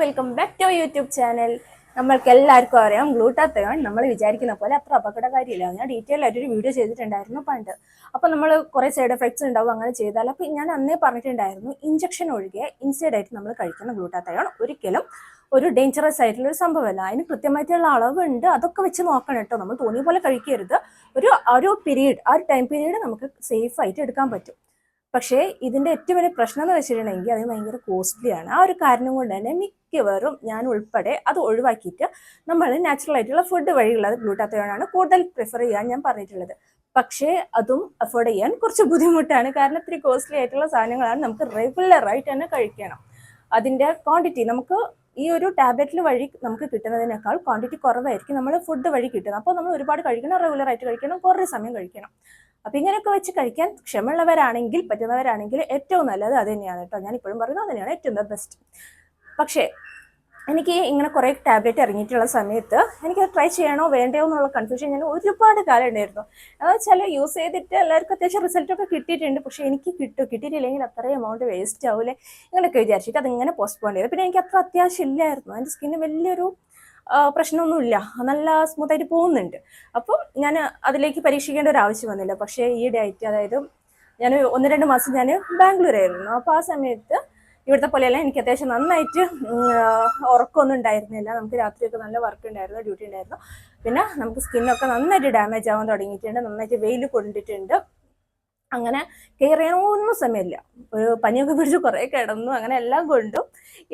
Welcome back to YouTube channel നമ്മൾക്ക് എല്ലാവർക്കും അറിയാം ഗ്ലൂട്ടാത്തയോൺ നമ്മൾ വിചാരിക്കുന്ന പോലെ അത്ര അപകടകാരിയില്ല. ഞാൻ ഡീറ്റെയിൽ ആയിട്ട് ഒരു വീഡിയോ ചെയ്തിട്ടുണ്ടായിരുന്നു പണ്ട്. അപ്പോൾ നമ്മൾ കുറേ സൈഡ് എഫക്ട്സ് ഉണ്ടാവും അങ്ങനെ ചെയ്താൽ അപ്പോൾ ഞാൻ അന്നേ പറഞ്ഞിട്ടുണ്ടായിരുന്നു ഇഞ്ചക്ഷൻ ഒഴികെ ഇൻസൈഡ് ആയിട്ട് നമ്മൾ കഴിക്കുന്ന ഗ്ലൂട്ടാത്തയോൺ ഒരിക്കലും ഒരു ഡേഞ്ചറസ് ആയിട്ടുള്ള ഒരു സംഭവമല്ല. അതിന് കൃത്യമായിട്ടുള്ള അളവുണ്ട്. അതൊക്കെ വെച്ച് നോക്കണം കേട്ടോ. നമ്മൾ തോന്നിയ പോലെ കഴിക്കരുത്. ഒരു ആ ഒരു പീരീഡ് ആ ഒരു ടൈം പീരീഡ് നമുക്ക് സേഫ് ആയിട്ട് എടുക്കാൻ പറ്റും. പക്ഷേ ഇതിന്റെ ഏറ്റവും വലിയ പ്രശ്നം എന്ന് വെച്ചിട്ടുണ്ടെങ്കിൽ അത് ഭയങ്കര കോസ്റ്റ്ലി ആണ്. ആ ഒരു കാരണം കൊണ്ട് തന്നെ മിക്കവാറും ഞാൻ ഉൾപ്പെടെ അത് ഒഴിവാക്കിയിട്ട് നമ്മൾ നാച്ചുറൽ ആയിട്ടുള്ള ഫുഡ് വഴിയുള്ളത് ഗ്ലൂട്ടാത്തയോണാണ് കൂടുതൽ പ്രിഫർ ചെയ്യാൻ ഞാൻ പറഞ്ഞിട്ടുള്ളത്. പക്ഷേ അതും അഫോർഡ് ചെയ്യാൻ കുറച്ച് ബുദ്ധിമുട്ടാണ്. കാരണം ഇത്തിരി കോസ്റ്റ്ലി ആയിട്ടുള്ള സാധനങ്ങളാണ് നമുക്ക് റെഗുലറായിട്ട് തന്നെ കഴിക്കണം. അതിന്റെ ക്വാണ്ടിറ്റി നമുക്ക് ഈ ഒരു ടാബ്ലറ്റിൽ വഴി നമുക്ക് കിട്ടുന്നതിനേക്കാൾ ക്വാണ്ടിറ്റി കുറവായിരിക്കും നമ്മൾ ഫുഡ് വഴി കിട്ടുന്നത്. അപ്പോൾ നമ്മൾ ഒരുപാട് കഴിക്കണം റെഗുലറായിട്ട് കഴിക്കണം കുറേ സമയം കഴിക്കണം. അപ്പോൾ ഇങ്ങനെയൊക്കെ വെച്ച് കഴിക്കാൻ ക്ഷമയുള്ളവരാണെങ്കിൽ പറ്റുന്നവരാണെങ്കിൽ ഏറ്റവും നല്ലത് അത് തന്നെയാണ് കേട്ടോ. ഞാൻ ഇപ്പോഴും പറയുന്നത് തന്നെയാണ്. ഏറ്റവും ബെസ്റ്റ് പക്ഷേ എനിക്ക് ഇങ്ങനെ കുറേ ടാബ്ലറ്റ് ഇറങ്ങിയിട്ടുള്ള സമയത്ത് എനിക്ക് ട്രൈ ചെയ്യണോ വേണ്ടയോ എന്നുള്ള കൺഫ്യൂഷൻ ഞാൻ ഒരുപാട് കാലം ഉണ്ടായിരുന്നു. എന്ന് വെച്ചാൽ യൂസ് ചെയ്തിട്ട് എല്ലാവർക്കും അത്യാവശ്യം റിസൾട്ട് ഒക്കെ കിട്ടിയിട്ടുണ്ട്. പക്ഷേ എനിക്ക് കിട്ടും. കിട്ടിയിട്ടില്ലെങ്കിൽ അത്രയും എമൗണ്ട് വേസ്റ്റ് ആവില്ലേ ഇങ്ങനെയൊക്കെ വിചാരിച്ചിട്ട് അതിങ്ങനെ പോസ്റ്റ്പോൺ ചെയ്തു. പിന്നെ എനിക്ക് അത്ര അത്യാവശ്യം ഇല്ലായിരുന്നു. എന്റെ സ്കിന്ന് വലിയൊരു പ്രശ്നമൊന്നുമില്ല. നല്ല സ്മൂത്തായിട്ട് പോകുന്നുണ്ട്. അപ്പം ഞാൻ അതിലേക്ക് പരീക്ഷിക്കേണ്ട ഒരു ആവശ്യം വന്നില്ല. പക്ഷേ ഈ ആയിട്ട് അതായത് ഞാൻ ഒന്ന് രണ്ട് മാസം ഞാൻ ബാംഗ്ലൂരായിരുന്നു. അപ്പോൾ ആ സമയത്ത് ഇവിടുത്തെ പോലെയല്ല എനിക്ക് അത്യാവശ്യം നന്നായിട്ട് ഉറക്കമൊന്നും ഉണ്ടായിരുന്നില്ല. നമുക്ക് രാത്രിയൊക്കെ നല്ല വർക്ക് ഉണ്ടായിരുന്നു ഡ്യൂട്ടി ഉണ്ടായിരുന്നു. പിന്നെ നമുക്ക് സ്കിന്നൊക്കെ നന്നായിട്ട് ഡാമേജ് ആവാൻ തുടങ്ങിയിട്ടുണ്ട് നന്നായിട്ട് വെയിൽ കൊണ്ടിട്ടുണ്ട്. അങ്ങനെ കെയർ ചെയ്യാനൊന്നും സമയമില്ല. ഒരു പനിയൊക്കെ പിടിച്ച് കുറേ കിടന്നു അങ്ങനെ എല്ലാം കൊണ്ടും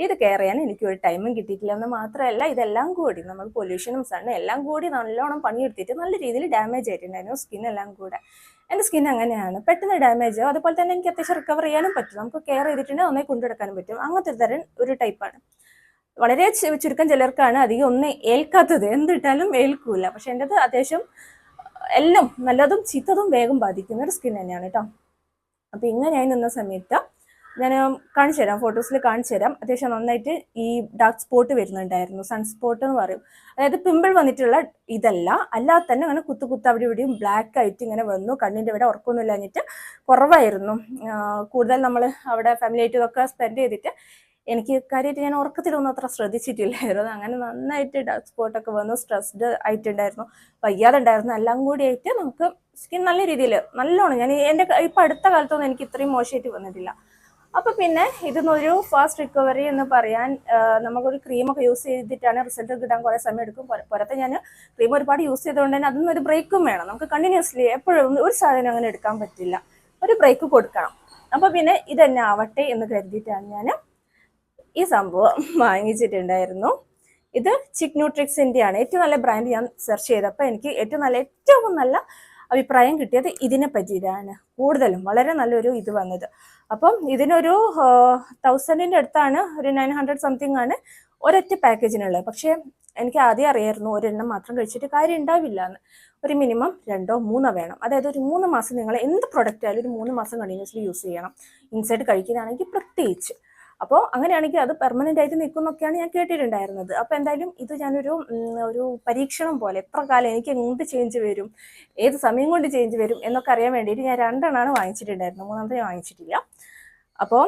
ഇത് കെയർ ചെയ്യാൻ എനിക്ക് ഒരു ടൈമും കിട്ടിയിട്ടില്ല എന്ന് മാത്രമല്ല ഇതെല്ലാം കൂടി നമ്മൾ പൊല്യൂഷനും സണ്ണും എല്ലാം കൂടി നല്ലോണം പണിയെടുത്തിട്ട് നല്ല രീതിയിൽ ഡാമേജ് ആയിട്ടുണ്ടായിരുന്നു സ്കിന്നെല്ലാം കൂടെ. എന്റെ സ്കിൻ അങ്ങനെയാണ്. പെട്ടെന്ന് ഡാമേജ് ആവും. അതുപോലെ തന്നെ എനിക്ക് അത്യാവശ്യം റിക്കവർ ചെയ്യാനും പറ്റും. നമുക്ക് കെയർ ചെയ്തിട്ടുണ്ടെങ്കിൽ ഒന്നേ കൊണ്ടുനടക്കാനും പറ്റും. അങ്ങനത്തെ തരം ഒരു ടൈപ്പാണ് വളരെ ചുരുക്കം ചിലർക്കാണ് അധികം ഒന്നേ ഏൽക്കാത്തത്. എന്തിട്ടാലും ഏൽക്കൂല. പക്ഷെ എന്റെത് അത്യാവശ്യം എല്ലാം നല്ലതും ചീത്തതും വേഗം ബാധിക്കുന്ന ഒരു സ്കിൻ തന്നെയാണ് കേട്ടോ അപ്പൊ ഞാൻ നിന്ന സമയത്ത് ഞാൻ കാണിച്ചു തരാം ഫോട്ടോസിൽ കാണിച്ചു തരാം. അത്യാവശ്യം നന്നായിട്ട് ഈ ഡാർക്ക് സ്പോട്ട് വരുന്നുണ്ടായിരുന്നു സൺസ്പോട്ട് എന്ന് പറയും. അതായത് പിമ്പിൾ വന്നിട്ടുള്ള ഇതല്ല അല്ലാതെ തന്നെ അങ്ങനെ കുത്തു കുത്ത് അവിടെ ഇവിടെയും ബ്ലാക്ക് ആയിട്ട് ഇങ്ങനെ വന്നു. കണ്ണിന്റെ ഇവിടെ ഉറക്കമൊന്നും ഇല്ലാഞ്ഞിട്ട് കുറവായിരുന്നു. കൂടുതൽ നമ്മൾ അവിടെ ഫാമിലി ആയിട്ട് ഇതൊക്കെ സ്പെൻഡ് ചെയ്തിട്ട് എനിക്ക് കാര്യമായിട്ട് ഞാൻ ഉറക്കത്തിലൊന്നും അത്ര ശ്രദ്ധിച്ചിട്ടില്ലായിരുന്നു. അങ്ങനെ നന്നായിട്ട് ഡാർക്ക് സ്പോട്ടൊക്കെ വന്നു സ്ട്രെസ്ഡ് ആയിട്ടുണ്ടായിരുന്നു. വയ്യാതെ ഉണ്ടായിരുന്നു. എല്ലാം കൂടി ആയിട്ട് നമുക്ക് സ്കിൻ നല്ല രീതിയിൽ നല്ലോണം ഞാൻ എന്റെ ഇപ്പം അടുത്ത കാലത്തൊന്നും എനിക്ക് ഇത്രയും മോശമായിട്ട് വന്നിട്ടില്ല. അപ്പൊ പിന്നെ ഇതിന്നൊരു ഫാസ്റ്റ് റിക്കവറി എന്ന് പറയാൻ നമുക്കൊരു ക്രീമൊക്കെ യൂസ് ചെയ്തിട്ടാണ് റിസൾട്ട് കിട്ടാൻ കുറേ സമയം എടുക്കും. പുറ- പുറത്ത് ഞാൻ ക്രീം ഒരുപാട് യൂസ് ചെയ്തുകൊണ്ട് തന്നെ അതൊന്നും ഒരു ബ്രേക്കും വേണം. നമുക്ക് കണ്ടിന്യൂസ്ലി എപ്പോഴും ഒരു സാധനം അങ്ങനെ എടുക്കാൻ പറ്റില്ല. ഒരു ബ്രേക്ക് കൊടുക്കണം. അപ്പൊ പിന്നെ ഇതന്നെ ആവട്ടെ എന്ന് കരുതിയിട്ടാണ് ഞാൻ ഈ സംഭവം വാങ്ങിച്ചിട്ടുണ്ടായിരുന്നു. ഇത് ചിക് ന്യൂട്രിക്സിന്റെയാണ് ഏറ്റവും നല്ല ബ്രാൻഡ് ഞാൻ സെർച്ച് ചെയ്തപ്പോൾ എനിക്ക് ഏറ്റവും നല്ല ഏറ്റവും നല്ല അഭിപ്രായം കിട്ടിയത് ഇതിനെ പറ്റിയിട്ടാണ്. കൂടുതലും വളരെ നല്ലൊരു ഇത് വന്നത്. അപ്പം ഇതിനൊരു തൗസൻഡിന്റെ അടുത്താണ് ഒരു നയൻ ഹൺഡ്രഡ് സംതിങ് ആണ് ഒരൊറ്റ പാക്കേജിനുള്ളത് പക്ഷേ എനിക്ക് ആദ്യം അറിയായിരുന്നു ഒരെണ്ണം മാത്രം കഴിച്ചിട്ട് കാര്യം ഉണ്ടാവില്ല എന്ന് ഒരു മിനിമം രണ്ടോ മൂന്നോ വേണം. അതായത് ഒരു മൂന്ന് മാസം നിങ്ങൾ എന്ത് പ്രൊഡക്റ്റ് ആയാലും ഒരു മൂന്ന് മാസം കണ്ടിന്യൂസ്ലി യൂസ് ചെയ്യണം. ഇൻസൈഡ് കഴിക്കുന്നതാണെങ്കിൽ പ്രത്യേകിച്ച്. അപ്പോൾ അങ്ങനെയാണെങ്കിൽ അത് പെർമനന്റ് ആയിട്ട് നിൽക്കുന്നൊക്കെയാണ് ഞാൻ കേട്ടിട്ടുണ്ടായിരുന്നത്. അപ്പോൾ എന്തായാലും ഇത് ഞാനൊരു ഒരു പരീക്ഷണം പോലെ എത്ര കാലം എനിക്ക് എന്ത് ചേഞ്ച് വരും ഏത് സമയം കൊണ്ട് ചേഞ്ച് വരും എന്നൊക്കെ അറിയാൻ വേണ്ടിയിട്ട് ഞാൻ രണ്ടെണ്ണമാണ് വാങ്ങിച്ചിട്ടുണ്ടായിരുന്നത്. മൂന്നാമത്തെ ഞാൻ വാങ്ങിച്ചിട്ടില്ല. അപ്പോൾ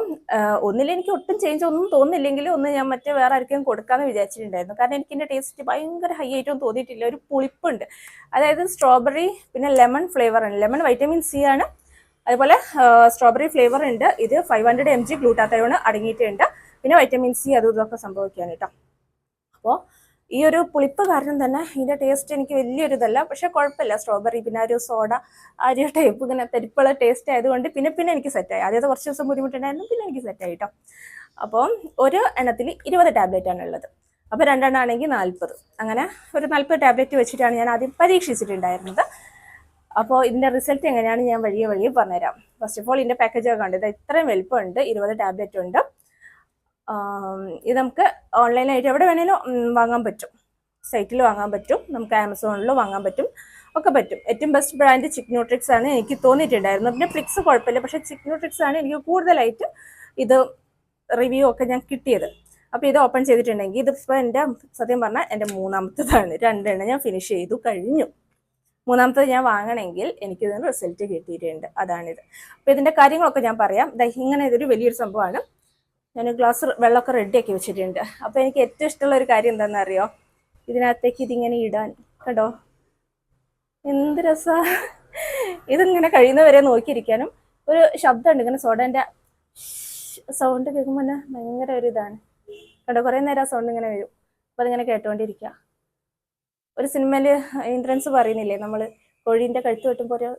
ഒന്നിൽ എനിക്ക് ഒട്ടും ചേഞ്ച് ഒന്നും തോന്നുന്നില്ലെങ്കിൽ ഒന്ന് ഞാൻ മറ്റേ വേറെ ആർക്കും കൊടുക്കാമെന്ന് വിചാരിച്ചിട്ടുണ്ടായിരുന്നു. കാരണം എനിക്ക് ടേസ്റ്റ് ഭയങ്കര ഹൈ ആയിട്ടൊന്നും തോന്നിയിട്ടില്ല. ഒരു പുളിപ്പുണ്ട്. അതായത് സ്ട്രോബെറി പിന്നെ ലെമൺ ഫ്ലേവർ ആണ്. ലെമൺ വൈറ്റമിൻ സി ആണ്. അതുപോലെ സ്ട്രോബെറി ഫ്ലേവർ ഉണ്ട്. ഇത് five hundred M G glutathione അടങ്ങിയിട്ടുണ്ട്. പിന്നെ വൈറ്റമിൻ സി അതും ഇതൊക്കെ സംഭവിക്കുകയാണ് കേട്ടോ. അപ്പോൾ ഈ ഒരു പുളിപ്പ് കാരണം തന്നെ ഇതിന്റെ ടേസ്റ്റ് എനിക്ക് വലിയൊരു ഇതല്ല. പക്ഷേ കുഴപ്പമില്ല. സ്ട്രോബെറി പിന്നെ ഒരു സോഡ ആ ഒരു ടൈപ്പ് ഇങ്ങനെ തരിപ്പുള്ള ടേസ്റ്റ് ആയതുകൊണ്ട് പിന്നെ പിന്നെ എനിക്ക് സെറ്റായി ആദ്യത്തെ കുറച്ച് ദിവസം ബുദ്ധിമുട്ടുണ്ടായിരുന്നു പിന്നെ എനിക്ക് സെറ്റായി കേട്ടോ. അപ്പോൾ ഒരു എണ്ണത്തിൽ ഇരുപത് ടാബ്ലറ്റ് ആണ് ഉള്ളത്. അപ്പോൾ രണ്ടെണ്ണം ആണെങ്കിൽ നാൽപ്പത് അങ്ങനെ ഒരു നാൽപ്പത് ടാബ്ലറ്റ് വെച്ചിട്ടാണ് ഞാൻ ആദ്യം പരീക്ഷിച്ചിട്ടുണ്ടായിരുന്നത്. അപ്പോൾ ഇതിന്റെ റിസൾട്ട് എങ്ങനെയാണ് ഞാൻ വഴിയെ വഴിയെ പറഞ്ഞുതരാം. ഫസ്റ്റ് ഓഫ് ഓൾ ഇതിന്റെ പാക്കേജ് ഒക്കെ കണ്ടത് ഇത്രയും വലുപ്പമുണ്ട് ഇരുപത് ടാബ്ലറ്റ് ഉണ്ട്. ഇത് നമുക്ക് ഓൺലൈനായിട്ട് എവിടെ വേണേലും വാങ്ങാൻ പറ്റും. സൈറ്റിൽ വാങ്ങാൻ പറ്റും നമുക്ക് ആമസോണിൽ വാങ്ങാൻ പറ്റും ഒക്കെ പറ്റും. ഏറ്റവും ബെസ്റ്റ് ബ്രാൻഡ് ചിക് ന്യൂട്രിക്സ് ആണ് എനിക്ക് തോന്നിയിട്ടുണ്ടായിരുന്നു പിന്നെ ഫ്ലിക്സ് കുഴപ്പമില്ല പക്ഷേ ചിക് ന്യൂട്രിക്സ് ആണ് എനിക്ക് കൂടുതലായിട്ട് ഇത് റിവ്യൂ ഒക്കെ ഞാൻ കിട്ടിയത്. അപ്പോൾ ഇത് ഓപ്പൺ ചെയ്തിട്ടുണ്ടെങ്കിൽ ഇതിപ്പോൾ എന്റെ സത്യം പറഞ്ഞാൽ എന്റെ മൂന്നാമത്തതാണ്. രണ്ടെണ്ണം ഞാൻ ഫിനിഷ് ചെയ്തു കഴിഞ്ഞു. മൂന്നാമത്തത് ഞാൻ വാങ്ങണമെങ്കിൽ എനിക്ക് ഇതിന് റിസൾട്ട് കിട്ടിയിട്ടുണ്ട്. അതാണിത്. അപ്പോൾ ഇതിന്റെ കാര്യങ്ങളൊക്കെ ഞാൻ പറയാം. ഇങ്ങനെ ഇതൊരു വലിയൊരു സംഭവമാണ്. ഞാൻ ഗ്ലാസ് വെള്ളമൊക്കെ റെഡിയാക്കി വെച്ചിട്ടുണ്ട്. അപ്പോൾ എനിക്ക് ഏറ്റവും ഇഷ്ടമുള്ള ഒരു കാര്യം എന്താണെന്ന് അറിയോ ഇതിനകത്തേക്ക് ഇതിങ്ങനെ ഇടാൻ. കേട്ടോ എന്ത് രസാ. ഇതിങ്ങനെ കഴിയുന്നവരെ നോക്കിയിരിക്കാനും ഒരു ശബ്ദമുണ്ട്. ഇങ്ങനെ സോഡേന്റെ സൗണ്ട് കേൾക്കുമ്പോൾ തന്നെ ഭയങ്കര ഒരു ഇതാണ്. കണ്ടോ? കുറേ നേരം ആ സൗണ്ട് ഇങ്ങനെ വരും. അപ്പോൾ അതിങ്ങനെ കേട്ടോണ്ടിരിക്കുക ഒരു സിനിമയിൽ ഇന്ദ്രൻസ് പറയുന്നില്ലേ നമ്മൾ കോഴീന്റെ കഴുത്ത് വെട്ടുമ്പോൾ ഒരു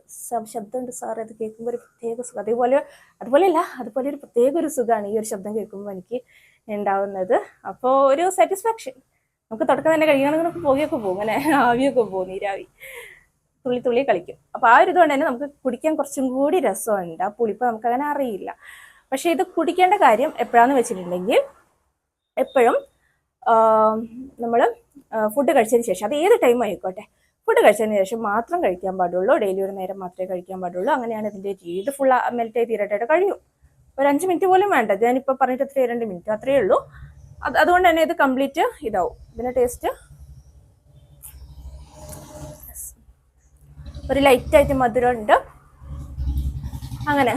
ശബ്ദമുണ്ട് സാർ അത് കേൾക്കുമ്പോൾ ഒരു പ്രത്യേക സുഖം. അതേപോലെ അതുപോലെയല്ല അതുപോലെ ഒരു പ്രത്യേക ഒരു സുഖമാണ് ഈ ഒരു ശബ്ദം കേൾക്കുമ്പോൾ എനിക്ക് ഉണ്ടാവുന്നത്. അപ്പോൾ ഒരു സാറ്റിസ്ഫാക്ഷൻ നമുക്ക് തുടക്കം തന്നെ കഴിയണമെങ്കിൽ പുകയൊക്കെ പോകും അങ്ങനെ ആവിയൊക്കെ പോകും നീരാവി. തുള്ളി തുള്ളി കളിക്കും. അപ്പോൾ ആ ഒരു ഇതുകൊണ്ട് തന്നെ നമുക്ക് കുടിക്കാൻ കുറച്ചും കൂടി രസമുണ്ട്. ആ പുളിപ്പ് നമുക്കങ്ങനെ അറിയില്ല. പക്ഷേ ഇത് കുടിക്കേണ്ട കാര്യം എപ്പോഴാന്ന് വെച്ചിട്ടുണ്ടെങ്കിൽ എപ്പോഴും നമ്മൾ ഫുഡ് കഴിച്ചതിന് ശേഷം അത് ഏത് ടൈം ആയിക്കോട്ടെ ഫുഡ് കഴിച്ചതിന് ശേഷം മാത്രം കഴിക്കാൻ പാടുള്ളൂ ഡെയിലി ഒരു നേരം മാത്രമേ കഴിക്കാൻ പാടുള്ളൂ. അങ്ങനെയാണ് ഇതിന്റെ രീതി ഫുൾ മെൽറ്റ് ആയി തീരട്ടായിട്ട് കഴിയും ഒരു അഞ്ച് മിനിറ്റ് പോലും വേണ്ട. ഞാനിപ്പോൾ പറഞ്ഞിട്ട് അത്രയും രണ്ട് മിനിറ്റ് അത്രയേ ഉള്ളൂ. അത് അതുകൊണ്ട് തന്നെ ഇത് കംപ്ലീറ്റ് ഇതാവും. ഇതിന്റെ ടേസ്റ്റ് ഒരു ലൈറ്റായിട്ട് മധുരം ഉണ്ട് അങ്ങനെ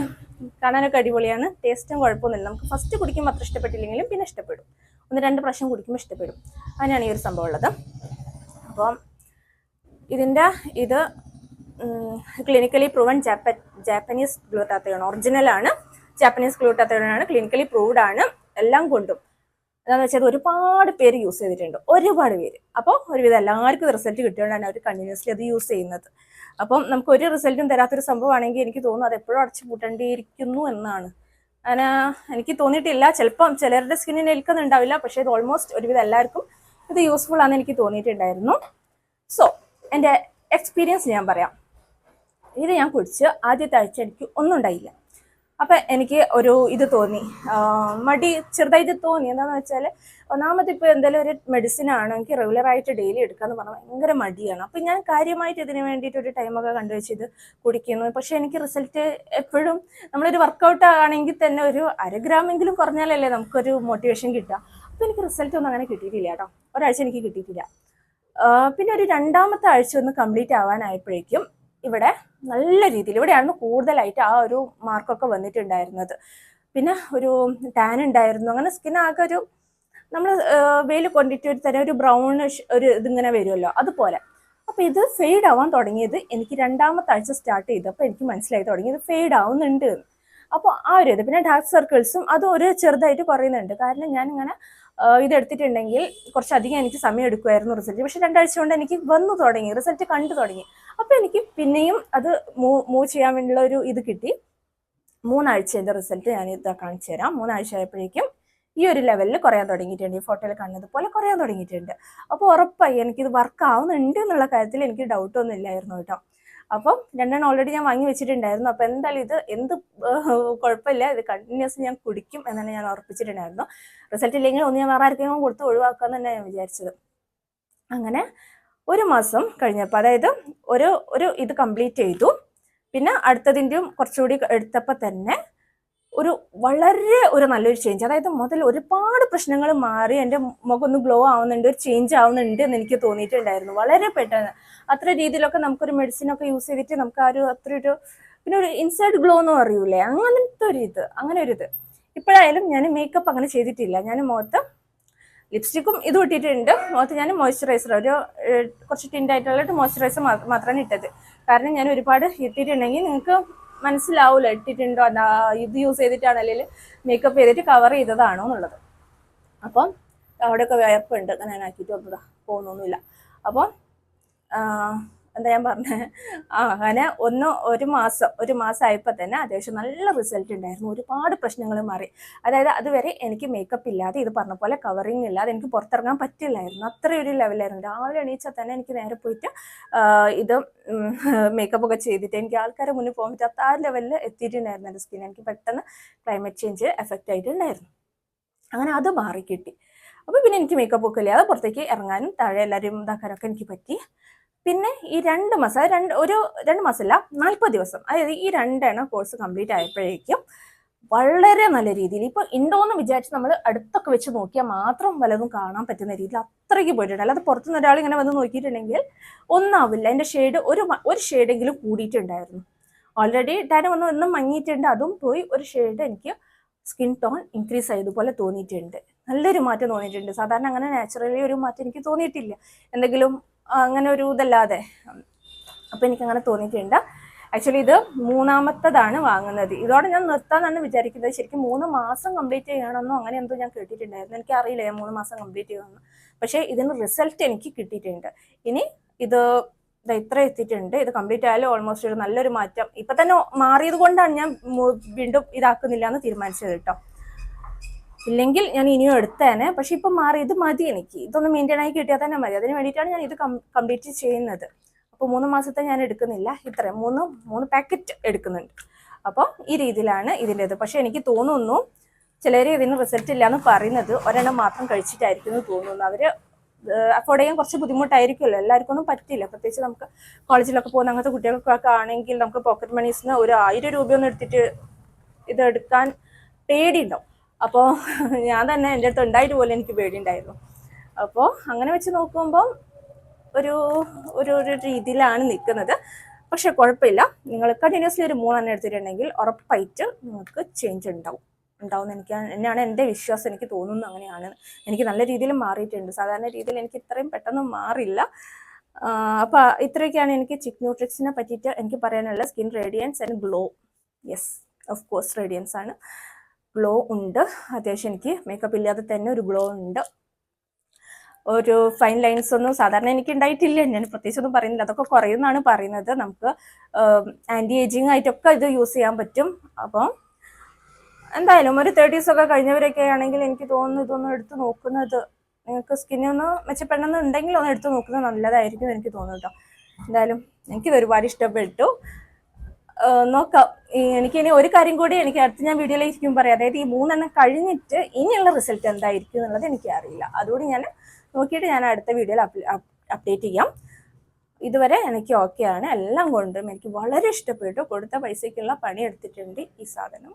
കാണാനൊക്കെ അടിപൊളിയാണ്. ടേസ്റ്റും കുഴപ്പമൊന്നുമില്ല. നമുക്ക് ഫസ്റ്റ് കുടിക്കുമ്പോൾ അത്ര ഇഷ്ടപ്പെട്ടില്ലെങ്കിലും പിന്നെ ഇഷ്ടപ്പെടും. ഒന്ന് രണ്ട് പ്രാവശ്യം കുടിക്കുമ്പോൾ ഇഷ്ടപ്പെടും. അങ്ങനെയാണ് ഈ ഒരു സംഭവം ഉള്ളത്. അപ്പം ഇതിന്റെ ഇത് ക്ലിനിക്കലി പ്രൂവൺ ജാപ്പ ജാപ്പനീസ് ഗ്ലൂട്ടാത്തയാണ് ഒറിജിനലാണ് ജാപ്പനീസ് ഗ്ലൂട്ടാത്തയാണ് ക്ലിനിക്കലി പ്രൂവ്ഡ് ആണ് എല്ലാം കൊണ്ടും. എന്താണെന്ന് വെച്ചാൽ ഒരുപാട് പേര് യൂസ് ചെയ്തിട്ടുണ്ട്. ഒരുപാട് പേര്. അപ്പോൾ ഒരുവിധം എല്ലാവർക്കും റിസൾട്ട് കിട്ടിയോണ്ടാണ് അവർ കണ്ടിന്യൂസ്ലി അത് യൂസ് ചെയ്യുന്നത്. അപ്പം നമുക്ക് ഒരു റിസൾട്ടും തരാത്തൊരു സംഭവമാണെങ്കിൽ എനിക്ക് തോന്നുന്നു അത് എപ്പോഴും അടച്ചു പൂട്ടേണ്ടിയിരിക്കുന്നു എന്നാണ്. അങ്ങനെ എനിക്ക് തോന്നിയിട്ടില്ല. ചിലപ്പം ചിലരുടെ സ്കിന്നിന് ഏൽക്കുന്നുണ്ടാവില്ല. പക്ഷേ ഇത് ഓൾമോസ്റ്റ് ഒരുവിധം എല്ലാവർക്കും ഇത് യൂസ്ഫുൾ ആണെന്ന് എനിക്ക് തോന്നിയിട്ടുണ്ടായിരുന്നു. സോ എന്റെ എക്സ്പീരിയൻസ് ഞാൻ പറയാം. ഇത് ഞാൻ കുടിച്ച് ആദ്യത്തെ ആഴ്ച എനിക്ക് ഒന്നും ഉണ്ടായില്ല. അപ്പം എനിക്ക് ഒരു ഇത് തോന്നി. മടി ചെറുതായിട്ട് തോന്നി. എന്താണെന്ന് വെച്ചാൽ ഒന്നാമത് ഇപ്പോൾ എന്തെങ്കിലും ഒരു മെഡിസിൻ ആണ് എനിക്ക് റെഗുലർ ആയിട്ട് ഡെയിലി എടുക്കാന്ന് പറഞ്ഞാൽ ഭയങ്കര മടിയാണ്. അപ്പം ഞാൻ കാര്യമായിട്ട് ഇതിന് വേണ്ടിയിട്ട് ഒരു ടൈമൊക്കെ കണ്ടുവച്ച് ഇത് കുടിക്കുന്നു. പക്ഷേ എനിക്ക് റിസൾട്ട് എപ്പോഴും നമ്മളൊരു വർക്കൗട്ട് ആണെങ്കിൽ തന്നെ ഒരു അര ഗ്രാമെങ്കിലും കുറഞ്ഞാലല്ലേ നമുക്കൊരു മോട്ടിവേഷൻ കിട്ടുക. അപ്പം എനിക്ക് റിസൾട്ട് ഒന്നും അങ്ങനെ കിട്ടിയിട്ടില്ല കേട്ടോ. ഒരാഴ്ച എനിക്ക് കിട്ടിയിട്ടില്ല. പിന്നെ ഒരു രണ്ടാമത്തെ ആഴ്ച ഒന്ന് കംപ്ലീറ്റ് ആവാനായപ്പോഴേക്കും ഇവിടെ നല്ല രീതിയിൽ ഇവിടെയാണ് കൂടുതലായിട്ട് ആ ഒരു മാർക്കൊക്കെ വന്നിട്ടുണ്ടായിരുന്നത്. പിന്നെ ഒരു ടാൻ ഉണ്ടായിരുന്നു. അങ്ങനെ സ്കിൻ ആകെ ഒരു നമ്മൾ വെയിൽ കൊണ്ടിട്ട് ഒരു തരം ഒരു ബ്രൗണിഷ് ഒരു ഇതിങ്ങനെ വരുമല്ലോ. അതുപോലെ. അപ്പോൾ ഇത് ഫെയ്ഡ് ആവാൻ തുടങ്ങിയത് എനിക്ക് രണ്ടാമത്തെ ആഴ്ച സ്റ്റാർട്ട് ചെയ്തപ്പോൾ എനിക്ക് മനസ്സിലായി തുടങ്ങി ഇത് ഫെയ്ഡ് ആവുന്നുണ്ട് അപ്പോൾ ആ ഒരു ഇത്. പിന്നെ ഡാർക്ക് സർക്കിൾസും അതും ഒരു ചെറുതായിട്ട് കുറയുന്നുണ്ട്. കാരണം ഞാനിങ്ങനെ ഇതെടുത്തിട്ടുണ്ടെങ്കിൽ കുറച്ചധികം എനിക്ക് സമയം എടുക്കുമായിരുന്നു റിസൾട്ട് പക്ഷെ രണ്ടാഴ്ച കൊണ്ട് എനിക്ക് വന്നു തുടങ്ങി. റിസൾട്ട് കണ്ടു തുടങ്ങി. അപ്പോൾ എനിക്ക് പിന്നെയും അത് മൂവ് മൂവ് ചെയ്യാൻ വേണ്ടിയുള്ള ഒരു ഇത് കിട്ടി. മൂന്നാഴ്ചയുടെ റിസൾട്ട് ഞാൻ ഇത് കാണിച്ചു തരാം. മൂന്നാഴ്ച ആയപ്പോഴേക്കും ഈ ഒരു ലെവലിൽ കുറയാൻ തുടങ്ങിയിട്ടുണ്ട്. ഈ ഫോട്ടോയിൽ കാണുന്നത് പോലെ കുറയാൻ തുടങ്ങിയിട്ടുണ്ട്. അപ്പോൾ ഉറപ്പായി എനിക്കിത് വർക്ക് ആവുന്നുണ്ട് എന്നുള്ള കാര്യത്തിൽ എനിക്ക് ഡൗട്ട് ഒന്നും ഇല്ലായിരുന്നു കേട്ടോ. അപ്പം രണ്ടെണ്ണം ഓൾറെഡി ഞാൻ വാങ്ങി വെച്ചിട്ടുണ്ടായിരുന്നു. അപ്പോൾ എന്തായാലും ഇത് എന്ത് കുഴപ്പമില്ല. ഇത് കണ്ടിന്യൂസ് ഞാൻ കുടിക്കും എന്നാണ് ഞാൻ ഉറപ്പിച്ചിട്ടുണ്ടായിരുന്നു. റിസൾട്ട് ഇല്ലെങ്കിൽ ഒന്ന് ഞാൻ വേറെ ആർക്കെങ്കിലും കൊടുത്ത് ഒഴിവാക്കാമെന്ന് തന്നെ ഞാൻ വിചാരിച്ചത്. അങ്ങനെ ഒരു മാസം കഴിഞ്ഞപ്പോൾ അതായത് ഒരു ഒരു ഇത് കംപ്ലീറ്റ് ചെയ്തു. പിന്നെ അടുത്തതിന്റെയും കുറച്ചുകൂടി എടുത്തപ്പോൾ തന്നെ ഒരു വളരെ ഒരു നല്ലൊരു ചേഞ്ച് അതായത് മുതൽ ഒരുപാട് പ്രശ്നങ്ങൾ മാറി എന്റെ മുഖം ഒന്ന് ഗ്ലോ ആവുന്നുണ്ട് ഒരു ചേഞ്ച് ആവുന്നുണ്ട് എന്ന് എനിക്ക് തോന്നിയിട്ടുണ്ടായിരുന്നു. വളരെ പെട്ടെന്ന്. അത്ര രീതിയിലൊക്കെ നമുക്കൊരു മെഡിസിനൊക്കെ യൂസ് ചെയ്തിട്ട് നമുക്ക് ആ ഒരു അത്ര ഒരു പിന്നെ ഒരു ഇൻസൈഡ് ഗ്ലോ എന്ന് പറയൂലേ അങ്ങനത്തെ ഒരു ഇത് അങ്ങനെ ഒരു ഇത്. ഇപ്പോഴായാലും ഞാൻ മേക്കപ്പ് അങ്ങനെ ചെയ്തിട്ടില്ല. ഞാൻ മുഖത്ത് ലിപ്സ്റ്റിക്കും ഇത് ഇട്ടിട്ടുണ്ട് മുഖത്ത് ഞാൻ മോയ്സ്ചറൈസർ ഒരു കുറച്ച് ടിൻഡായിട്ടുള്ള മോയ്സ്ചറൈസർ മാത്രമാണ് ഇട്ടത്. കാരണം ഞാൻ ഒരുപാട് ഇട്ടിട്ടുണ്ടെങ്കിൽ നിങ്ങൾക്ക് മനസ്സിലാവില്ല ഇട്ടിട്ടുണ്ടോ എന്താ ഇത് യൂസ് ചെയ്തിട്ടാണ് അല്ലെങ്കിൽ മേക്കപ്പ് ചെയ്തിട്ട് കവർ ചെയ്തതാണോ എന്നുള്ളത്. അപ്പം അവിടെയൊക്കെ വേർപ്പുണ്ട് അങ്ങനെ ആക്കിയിട്ട് വന്നതാ. പോകുന്നൊന്നുമില്ല അപ്പം എന്താ ഞാൻ പറഞ്ഞത് അങ്ങനെ ഒന്ന് ഒരു മാസം ഒരു മാസം ആയപ്പോൾ തന്നെ അത്യാവശ്യം നല്ല റിസൾട്ട് ഉണ്ടായിരുന്നു. ഒരുപാട് പ്രശ്നങ്ങൾ മാറി. അതായത് അതുവരെ എനിക്ക് മേക്കപ്പ് ഇല്ലാതെ ഇത് പറഞ്ഞ പോലെ കവറിങ് ഇല്ലാതെ എനിക്ക് പുറത്തിറങ്ങാൻ പറ്റില്ലായിരുന്നു. അത്രയൊരു ലെവലായിരുന്നു രാവിലെ എണീച്ചാൽ തന്നെ എനിക്ക് നേരെ പോയിട്ട് ഇത് മേക്കപ്പ് ഒക്കെ ചെയ്തിട്ട് എനിക്ക് ആൾക്കാരെ മുന്നിൽ പോകാൻ പറ്റാത്ത ആ ലെവലിൽ എത്തിയിട്ടുണ്ടായിരുന്നു എന്റെ സ്കിൻ എനിക്ക് പെട്ടെന്ന് ക്ലൈമറ്റ് ചേഞ്ച് എഫക്റ്റ് ആയിട്ടുണ്ടായിരുന്നു. അങ്ങനെ അത് മാറി കിട്ടി അപ്പോൾ പിന്നെ എനിക്ക് മേക്കപ്പ് ഒക്കെ ഇല്ലാതെ പുറത്തേക്ക് ഇറങ്ങാനും താഴെ എല്ലാവരും ഇതാക്കാനൊക്കെ എനിക്ക് പറ്റി. പിന്നെ ഈ രണ്ട് മാസം രണ്ട് ഒരു രണ്ട് മാസമല്ല നാൽപ്പത് ദിവസം. അതായത് ഈ രണ്ടെണ്ണം കോഴ്സ് കംപ്ലീറ്റ് ആയപ്പോഴേക്കും വളരെ നല്ല രീതിയിൽ ഇപ്പോൾ ഉണ്ടോയെന്ന് വിചാരിച്ച് നമ്മൾ അടുത്തൊക്കെ വെച്ച് നോക്കിയാൽ മാത്രം വലതും കാണാൻ പറ്റുന്ന രീതിയിൽ അത്രയ്ക്ക് പോയിട്ടുണ്ട് അല്ലാതെ പുറത്തുനിന്ന് ഒരാൾ ഇങ്ങനെ വന്ന് നോക്കിയിട്ടുണ്ടെങ്കിൽ ഒന്നാവില്ല. എന്റെ ഷെയ്ഡ് ഒരു ഒരു ഷെയ്ഡെങ്കിലും കൂടിയിട്ടുണ്ടായിരുന്നു. ഓൾറെഡി ടാൻ വന്ന് ഒന്നും മങ്ങിയിട്ടുണ്ട്. അതും പോയി ഒരു ഷെയ്ഡ് എനിക്ക് സ്കിൻ ടോൺ ഇൻക്രീസ് ആയതുപോലെ തോന്നിയിട്ടുണ്ട്. നല്ലൊരു മാറ്റം തോന്നിയിട്ടുണ്ട്. സാധാരണ അങ്ങനെ നാച്ചുറലി ഒരു മാറ്റം എനിക്ക് തോന്നിയിട്ടില്ല. എന്തെങ്കിലും അങ്ങനെ ഒരു ഇതല്ലാതെ. അപ്പം എനിക്കങ്ങനെ തോന്നിയിട്ടുണ്ട്. ആക്ച്വലി ഇത് മൂന്നാമത്തതാണ് വാങ്ങുന്നത്. ഇതോടെ ഞാൻ നിർത്താന്നാണ് വിചാരിക്കുന്നത്. ശരിക്കും മൂന്ന് മാസം കംപ്ലീറ്റ് ചെയ്യണമെന്നോ അങ്ങനെ എന്തോ ഞാൻ കേട്ടിട്ടുണ്ടായിരുന്നു. എനിക്ക് അറിയില്ല മൂന്ന് മാസം കംപ്ലീറ്റ് ചെയ്യണമെന്ന് പക്ഷേ ഇതിന് റിസൾട്ട് എനിക്ക് കിട്ടിയിട്ടുണ്ട്. ഇനി ഇത് ഇത് ഇത്ര എത്തിയിട്ടുണ്ട്. ഇത് കംപ്ലീറ്റ് ആയാലും ഓൾമോസ്റ്റ് ഒരു നല്ലൊരു മാറ്റം. ഇപ്പൊ തന്നെ മാറിയത് കൊണ്ടാണ് ഞാൻ വീണ്ടും ഇതാക്കുന്നില്ല എന്ന് തീരുമാനിച്ചത് കേട്ടോ. ഇല്ലെങ്കിൽ ഞാൻ ഇനിയും എടുത്തേനെ. പക്ഷെ ഇപ്പൊ മാറി ഇത് മതി എനിക്ക്. ഇതൊന്ന് മെയിന്റെയിൻ ആയി കിട്ടിയാൽ തന്നെ മതി. അതിന് വേണ്ടിയിട്ടാണ് ഞാൻ ഇത് കംപ്ലീറ്റ് ചെയ്യുന്നത്. അപ്പോൾ മൂന്ന് മാസത്തെ ഞാൻ എടുക്കുന്നില്ല. ഇത്ര മൂന്ന് മൂന്ന് പാക്കറ്റ് എടുക്കുന്നുണ്ട്. അപ്പോൾ ഈ രീതിയിലാണ് ഇതിന്റെത്. പക്ഷെ എനിക്ക് തോന്നുന്നു ചിലർ ഇതിന് റിസൾട്ട് ഇല്ല എന്ന് പറയുന്നത് ഒരെണ്ണം മാത്രം കഴിച്ചിട്ടായിരിക്കും എന്ന് തോന്നുന്നു. അവർ അഫോർഡ് ചെയ്യാൻ കുറച്ച് ബുദ്ധിമുട്ടായിരിക്കുമല്ലോ. എല്ലാവർക്കും ഒന്നും പറ്റില്ല. പ്രത്യേകിച്ച് നമുക്ക് കോളേജിലൊക്കെ പോകുന്ന അങ്ങനത്തെ കുട്ടികൾക്കൊക്കെ ആണെങ്കിൽ നമുക്ക് പോക്കറ്റ് മണീസിന് ഒരു ആയിരം രൂപയൊന്നും എടുത്തിട്ട് ഇത് എടുക്കാൻ പേടിയുണ്ടാവും. അപ്പോൾ ഞാൻ തന്നെ എന്റെ അടുത്ത് ഉണ്ടായിട്ട് പോലും എനിക്ക് പേടിയുണ്ടായിരുന്നു. അപ്പോൾ അങ്ങനെ വെച്ച് നോക്കുമ്പം ഒരു ഒരു ഒരു രീതിയിലാണ് നിൽക്കുന്നത്. പക്ഷെ കുഴപ്പമില്ല. നിങ്ങൾ കണ്ടിന്യൂസ്ലി ഒരു മൂന്നെണ്ണം എടുത്തിട്ടുണ്ടെങ്കിൽ ഉറപ്പായിട്ട് നിങ്ങൾക്ക് ചേഞ്ച് ഉണ്ടാവും. ഉണ്ടാവും എനിക്ക് എന്നാണ് എന്റെ വിശ്വാസം. എനിക്ക് തോന്നുന്നു അങ്ങനെയാണ്. എനിക്ക് നല്ല രീതിയിൽ മാറിയിട്ടുണ്ട്. സാധാരണ രീതിയിൽ എനിക്ക് ഇത്രയും പെട്ടെന്ന് മാറില്ല. അപ്പോൾ ഇത്രയൊക്കെയാണ് എനിക്ക് ചിക് ന്യൂട്രിക്സിനെ പറ്റിയിട്ട് എനിക്ക് പറയാനുള്ള skin radiance and glow. Yes of course radiance ആണ്. ഗ്ലോ ഉണ്ട്. അത്യാവശ്യം എനിക്ക് മേക്കപ്പ് ഇല്ലാതെ തന്നെ ഒരു ഗ്ലോ ഉണ്ട്. ഒരു ഫൈൻ ലൈൻസ് ഒന്നും സാധാരണ എനിക്ക് ഉണ്ടായിട്ടില്ല. ഞാൻ പ്രത്യേകിച്ച് ഒന്നും പറയുന്നില്ല. അതൊക്കെ കുറയുമെന്നാണ് പറയുന്നത്. നമുക്ക് ആന്റി ഏജിങ് ആയിട്ടൊക്കെ ഇത് യൂസ് ചെയ്യാൻ പറ്റും. അപ്പോൾ എന്തായാലും ഒരു തേർട്ടീസ് ഒക്കെ കഴിഞ്ഞവരൊക്കെ ആണെങ്കിൽ എനിക്ക് തോന്നുന്നു ഇതൊന്നും എടുത്ത് നോക്കുന്നത് നിങ്ങൾക്ക് സ്കിന്നെ ഒന്ന് മെച്ചപ്പെടണമെന്നുണ്ടെങ്കിൽ ഒന്ന് എടുത്ത് നോക്കുന്നത് നല്ലതായിരിക്കും എനിക്ക് തോന്നുന്നു കേട്ടോ. എന്തായാലും എനിക്കിത് ഒരുപാട് ഇഷ്ടപ്പെട്ടു. നോക്കാം. എനിക്ക് എനിക്കിനി ഒരു കാര്യം കൂടി എനിക്ക് അടുത്ത് ഞാൻ വീഡിയോയിലിരിക്കും പറയാം. അതായത് ഈ മൂന്നെണ്ണം കഴിഞ്ഞിട്ട് ഇനിയുള്ള റിസൾട്ട് എന്തായിരിക്കും എന്നുള്ളത് എനിക്ക് അറിയില്ല. അതുകൊണ്ട് ഞാൻ നോക്കിയിട്ട് ഞാൻ അടുത്ത വീഡിയോയിൽ അപ്ഡേറ്റ് ചെയ്യാം. ഇതുവരെ എനിക്ക് ഓക്കെ ആണ്. എല്ലാം കൊണ്ടും എനിക്ക് വളരെ ഇഷ്ടപ്പെട്ടു. കൊടുത്ത പൈസയ്ക്കുള്ള പണി എടുത്തിട്ടുണ്ട്. ഈ സാധനം